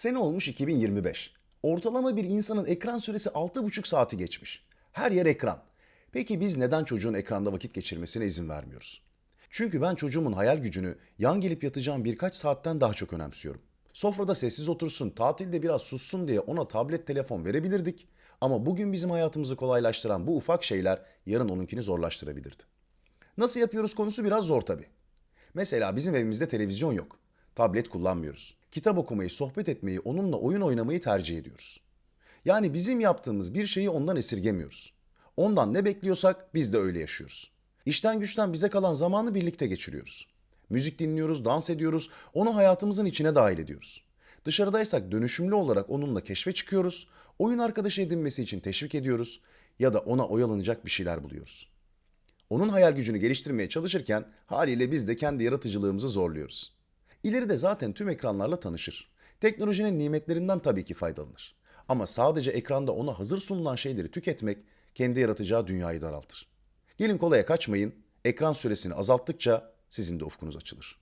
Sene olmuş 2025. Ortalama bir insanın ekran süresi 6,5 saati geçmiş. Her yer ekran. Peki biz neden çocuğun ekranda vakit geçirmesine izin vermiyoruz? Çünkü ben çocuğumun hayal gücünü yan gelip yatacağım birkaç saatten daha çok önemsiyorum. Sofrada sessiz otursun, tatilde biraz sussun diye ona tablet telefon verebilirdik. Ama bugün bizim hayatımızı kolaylaştıran bu ufak şeyler yarın onunkini zorlaştırabilirdi. Nasıl yapıyoruz konusu biraz zor tabii. Mesela bizim evimizde televizyon yok. Tablet kullanmıyoruz. Kitap okumayı, sohbet etmeyi, onunla oyun oynamayı tercih ediyoruz. Yani bizim yaptığımız bir şeyi ondan esirgemiyoruz. Ondan ne bekliyorsak biz de öyle yaşıyoruz. İşten güçten bize kalan zamanı birlikte geçiriyoruz. Müzik dinliyoruz, dans ediyoruz, onu hayatımızın içine dahil ediyoruz. Dışarıdaysak dönüşümlü olarak onunla keşfe çıkıyoruz, oyun arkadaşı edinmesi için teşvik ediyoruz ya da ona oyalanacak bir şeyler buluyoruz. Onun hayal gücünü geliştirmeye çalışırken haliyle biz de kendi yaratıcılığımızı zorluyoruz. İleride zaten tüm ekranlarla tanışır. Teknolojinin nimetlerinden tabii ki faydalanır. Ama sadece ekranda ona hazır sunulan şeyleri tüketmek kendi yaratacağı dünyayı daraltır. Gelin kolaya kaçmayın, ekran süresini azalttıkça sizin de ufkunuz açılır.